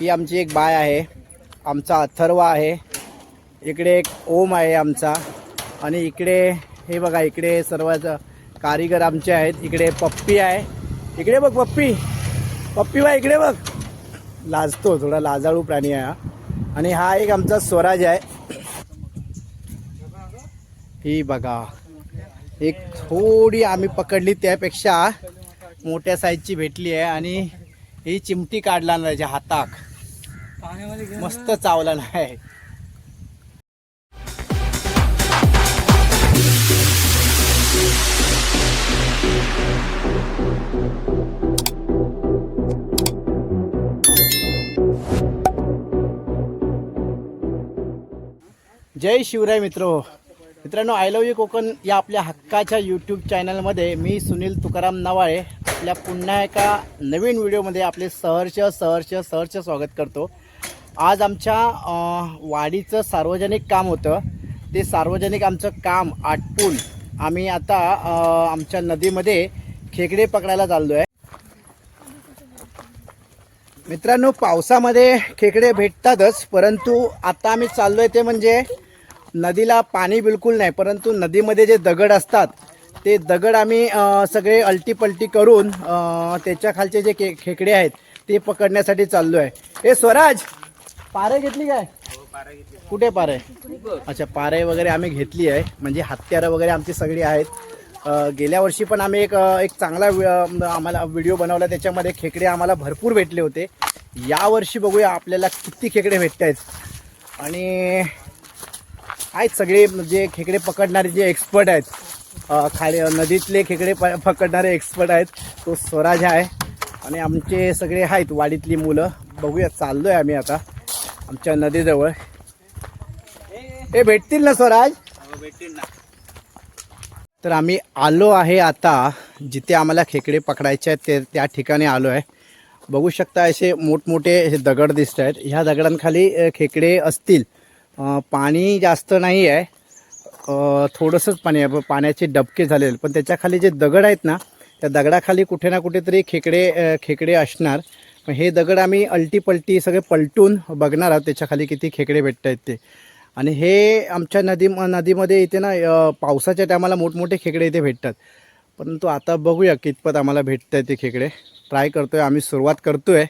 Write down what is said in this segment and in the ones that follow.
ही आमची एक बाय आहे. आमचा अथर्व आहे. इकडे एक ओम आहे आमचा. आणि इकडे हे बघा इकडे सर्व कारीगर आमचे आहेत. इकडे पप्पी आहे. इकडे बघ पप्पी. पप्पी बा इकडे बघ. लाजतो थोडा लाजाळू प्राणी आहे हा. आणि हा एक आमचा स्वराज आहे. ही बघा. एक थोडी आम्ही पकडली त्यापेक्षा मोठ्या साईजची भेटली आहे. आणि ही चिमटी काढला ना त्याच्या हाताक. मस्त चावला नाही. जय शिवराय मित्र. मित्रांनो आय लव्ह यू कोकण या आपल्या हक्काच्या यूट्यूब चॅनलमध्ये मी सुनील तुकाराम नवाळे आपल्या पुन्हा एका नवीन व्हिडिओमध्ये आपले सहर्ष सहर्ष सहर्ष स्वागत करतो. आज आमच्या वाडीचं सार्वजनिक काम होतं. ते सार्वजनिक आमचं काम आटपून आम्ही आता आमच्या नदीमध्ये खेकडे पकडायला चाललो आहे मित्रांनो पावसामध्ये खेकडे भेटतातच परंतु आता आम्ही चाललो आहे ते म्हणजे नदीला पाणी बिलकुल नाही परंतु नदीमध्ये जे दगड असतात ते दगड आम्ही सगळे अलटीपलटी करून त्याच्याखालचे त्याच्या खालचे जे खे खेकडे आहेत ते पकडण्यासाठी चाललो आहे हे स्वराज! पारे घेतली काय? कुठे पारे? अच्छा पारे वगैरे आम्ही घेतली आहे. म्हणजे हत्यारं वगैरे आमची सगळी आहेत. गेल्या वर्षी पण आम्ही एक एक चांगला वि- आम्हाला व्हिडिओ बनवला. त्याच्यामध्ये खेकडे आम्हाला भरपूर भेटले होते. यावर्षी बघूया आपल्याला किती खेकडे भेटत आहेत. आणि आहेत सगळे जे खेकडे पकडणारे जे एक्सपर्ट आहेत. खाली नदीतले खेकडे प पकडणारे एक्सपर्ट आहेत. तो स्वराज आहे. आणि आमचे सगळे आहेत वाडीतली मुलं. बघूया चाललो आहे आम्ही आता. आमच्या नदीजवळ. हे भेटतील ना स्वराज? तर आम्ही आलो आहे आता जिथे आम्हाला खेकडे पकडायचे आहेत ते त्या ठिकाणी आलो आहे. बघू शकता असे मोठमोठे हे दगड दिसत आहेत. ह्या दगडांखाली खेकडे असतील. पाणी जास्त नाही आहे. थोडंसंच पाणी आहे. पाण्याचे डबके झालेले पण त्याच्याखाली जे दगड आहेत ना त्या दगडाखाली कुठे ना कुठेतरी खेकडे खेकडे असणार. पण हे दगड आम्ही अल्टीपल्टी सगळे पलटून बघणार आहोत त्याच्याखाली किती खेकडे भेटत आहेत ते. आणि हे आमच्या नदी नदीमध्ये इथे ना पावसाच्या टायमाला मोठमोठे खेकडे इथे भेटतात. परंतु आता बघूया कितपत आम्हाला भेटत आहेत ते खेकडे. ट्राय करतोय आम्ही सुरुवात करतोय.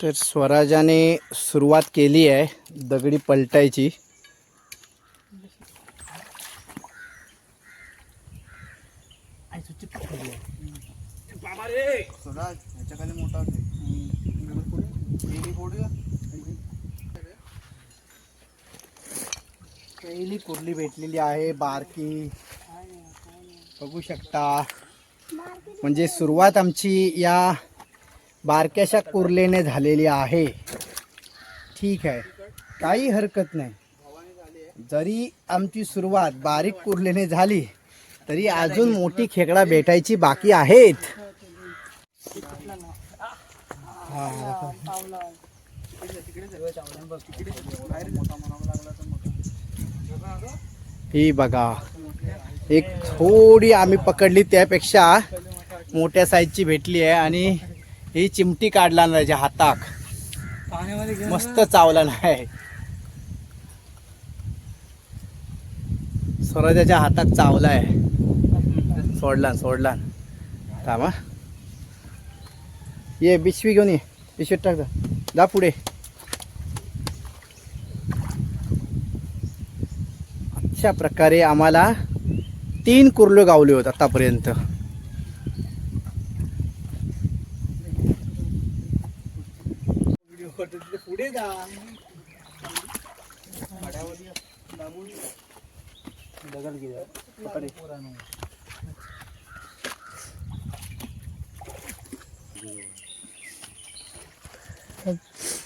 तर स्वराजाने सुरुवात केली आहे दगडी पलटायची. पहिली कुर्ली भेटलेली आहे बारकी. बघू शकता. म्हणजे सुरुवात आमची या बारक्याशा कुर्लेने झालेली आहे. ठीक आहे. काही हरकत नाही. जरी आमची सुरुवात बारीक कुर्लेने झाली तरी अजून मोठी खेकडा भेटायची बाकी आहेत. ही बघा एक थोडी आम्ही पकडली त्यापेक्षा मोठ्या साईजची भेटली आहे आणि ही चिमटी काढला ना त्याच्या हाताक मस्त चावला नाही. स्वराजाच्या हातात चावला आहे. सोडला सोडला. थांबा. ये पिशवी घेऊन ये पिशवीत टाक जा. जा पुढे अशा प्रकारे आम्हाला तीन कुर्लो गावले होत आतापर्यंत. पुढे जा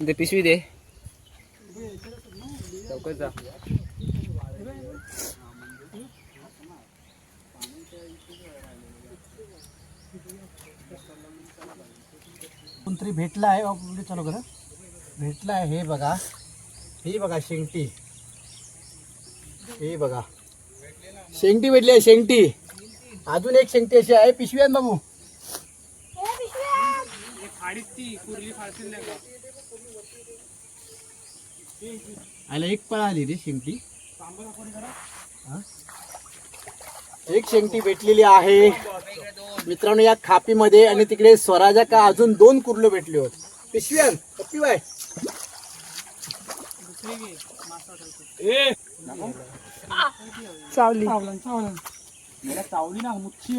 ते पिशवी दे. लवकर जा. कोणतरी भेटला आहे. चालू करा. भेटला आहे हे बघा. ही बघा शेंगटी. हे बघा. शेंगटी भेटली आहे शेंगटी. अजून एक शेंगटी अशी आहे. पिशवी आहे ना बाबू आयला एक पळा आली रे शेंगटी? एक शेंगटी भेटलेली आहे. मित्रांनो या खापीमध्ये आणि तिकडे स्वराजा का अजून दोन कुर्लो भेटले होत. पिशवी आण पप्पी बाय. चावली. मला चावली. ना मुच्छी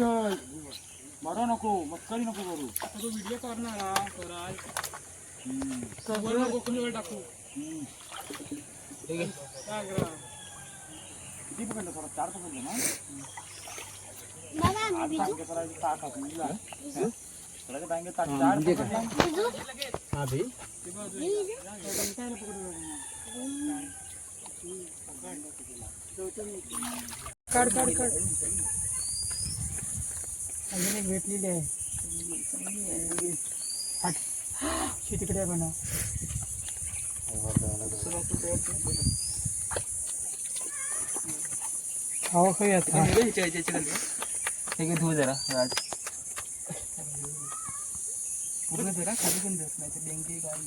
मरो नको मस्करी नको करू. तो व्हिडिओ करणार सगळं नको टाकू किती पकडलं थोडं चार पकडलं ना चार काढ काढ काढ. अजून एक भेटलेली आहे तिकडे बनव खावा खाऊ आता. हे धुवू जरा राज. पूर्ण जरा खाली पण देत नाही डेंगी काय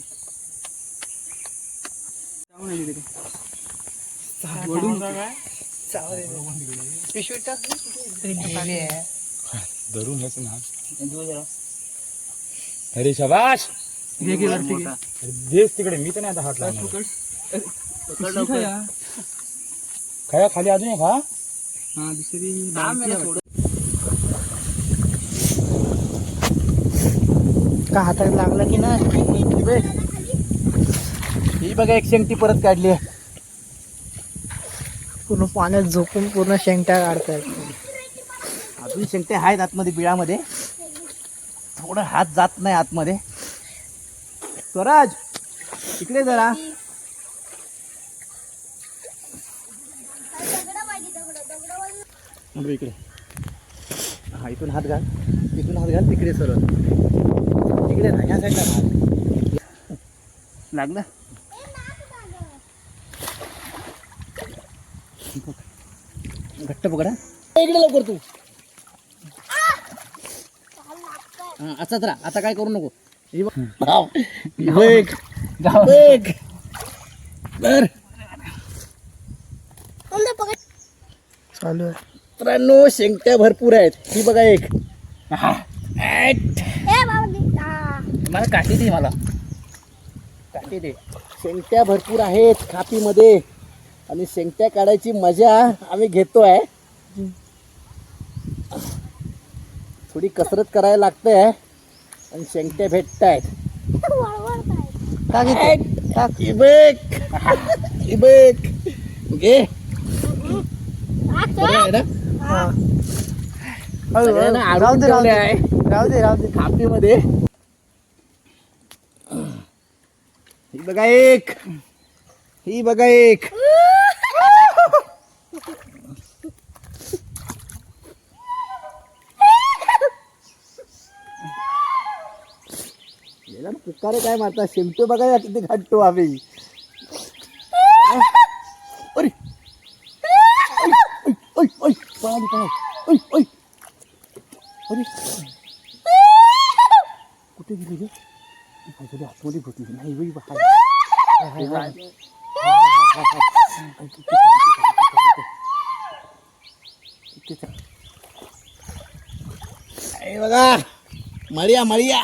पिशवी टाक. धरून हेच ना. धुवू जरा. अरे शबाश देस तिकडे मी तर नाही आता हात पिशवी खाया. खाया खाली अजून एक हा? हा सोड का हातात लागला की नाही? ही बघा एक शेंगटी परत काढली आहे. पूर्ण पाण्यात झोपून पूर्ण शेंगट्या काढतायत. अजून शेंगटे आहेत आतमध्ये बिळामध्ये. थोडं हात जात नाही आतमध्ये. स्वराज इकडे जरा. इकडे. हा इथून हात घाल. इथून हात घाल तिकडे सरळ. इकडे ना ह्या साईडला हात. लागलं? घट्ट पकडा इकडे लवकर तू. हा असाच राहा. आता काय करू नको. चालू आहे. मित्रांनो शेंगट्या भरपूर आहेत. ही बघा एक. मला काठी दे मला. काठी दे. शेंगट्या भरपूर आहेत खापीमध्ये. आणि शेंगट्या काढायची मजा आम्ही घेतोय. थोडी कसरत करायला लागते आणि शेंगट्या भेटत आहेत टाक. इबेक इबेक घे? हा. राहू दे राहू दे. राहू दे राहू दे. ही बघा एक. ही बघा एक. याला ना पुकारे काय मारता शिमतो बघा या किती घाटतो आम्ही अरे ओय, ओय, ओय, पळाली, पळाली. ओय, ओय. अरे कुठे गेली रे आतमध्ये आतमध्ये होती नाही बाई बा. हाय, हाय, हाय, हाय. हाय, हाय, हाय, हाय. इथे चाल, इथे चाल, इथे चाल. हे बघा मळिया मळिया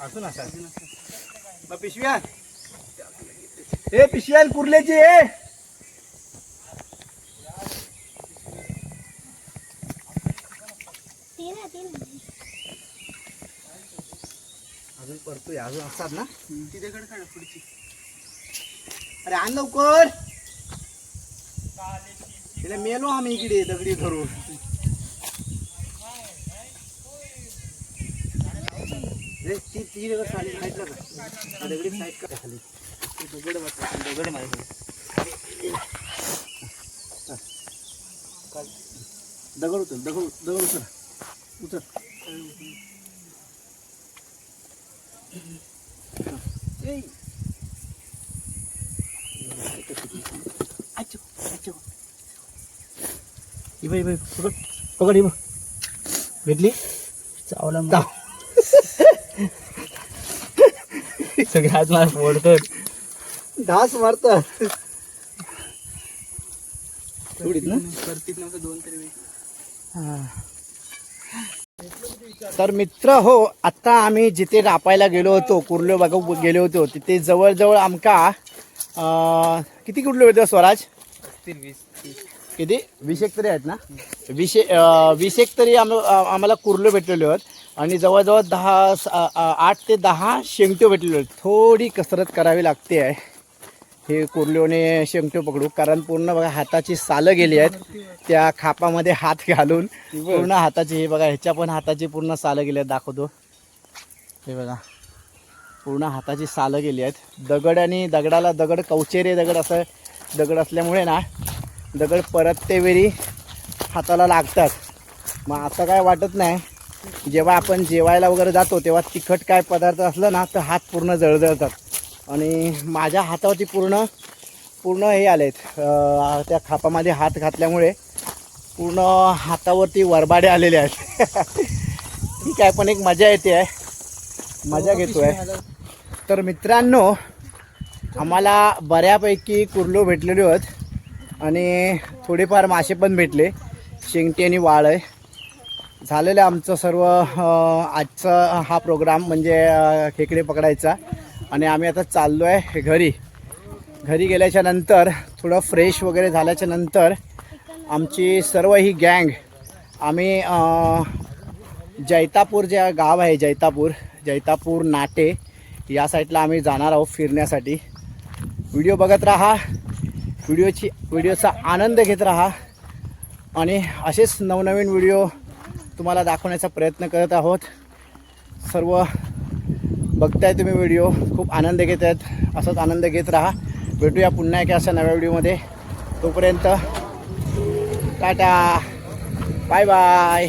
असं पिशव्या. ए पिशव्या कुर्ल्याची अजून परतोय अजून असतात ना? तिच्याकडे काढा पुढची. अरे आण लवकर. तिला मेलो आम्ही इकडे दगडी धरून. ती ती दगड खाली साईडला कर. दगडी साईड कर खाली. ती दगड बसला दगड आहे माझ्याकडे दगड उतर दगड दगड उतर उतर ए. आचो, आचो. पकड पकड इब भेटली चावला दा. सगळे हात मला फोडतो घास मारतात थोडीच ना करतीत नव्हतं दोन तरी तर मित्र हो आता आम्ही जिथे रापायला गेलो होतो कुर्लो बघा गेलो होतो तिथे जवळजवळ आमका अं, किती कुर्ले होते स्वराज? किती? वीस एक तरी आहेत ना? वीस ए- अं, वीस एक तरी आम आ- आम्हाला कुर्लो भेटलेले आहेत आणि जवळजवळ दहा स- आठ ते दहा शेंगट्यो भेटलेले आहेत थोडी कसरत करावी लागते आहे. हे कुर्ल्योने शेंगट्यो पकडू. कारण पूर्ण बघा हाताची सालं गेली आहेत. त्या खापामध्ये हात घालून पूर्ण हाताची हे बघा ह्याच्या पण हाताची पूर्ण सालं गेली आहेत. दाखवतो. हे बघा. पूर्ण हाताची सालं गेली आहेत. दगड आणि दगडाला दगड कवचेरे दगड असं दगड असल्यामुळे ना दगड परत ते वेळी हाताला लागतात. मग आता काय वाटत नाही. जेव्हा आपण जेवायला वगैरे जातो तेव्हा तिखट काय पदार्थ असलं ना तर हात पूर्ण जळजळतात. आणि माझ्या हातावरती पूर्ण पूर्ण हे आलेत. अं, त्या खापामध्ये हात घातल्यामुळे पूर्ण हातावरती वरबाडे आलेले आहेत. ठीक आहे पण एक मजा येते आहे. मजा घेतोय. तर मित्रांनो आम्हाला बऱ्यापैकी कुर्लो भेटलेले आहेत आणि थोडेफार मासे पण भेटले. शेंगटी आणि वाळ आहे. झालेलं आहे आमचं सर्व आजचा हा प्रोग्राम म्हणजे खेकडे पकडायचा. आणि आम्ही आता चाललो आहे घरी. घरी गेल्याच्यानंतर थोडं फ्रेश वगैरे झाल्याच्यानंतर आमची सर्व ही गँग आम्ही जैतापूर जे गाव आहे जैतापूर जैतापूर नाटे या साईडला आम्ही जाणार आहोत फिरण्यासाठी. व्हिडिओ बघत राहा. व्हिडिओची व्हिडिओचा आनंद घेत राहा. आणि असेच नवनवीन व्हिडिओ तुम्हाला दाखवण्याचा प्रयत्न करत आहोत. सर्व बघताय तुम्ही व्हिडिओ. खूप आनंद घेत आहेत. असंच आनंद घेत राहा. भेटूया पुन्हा एका अशा नव्या व्हिडिओमध्ये. तोपर्यंत टाटा. Bye bye.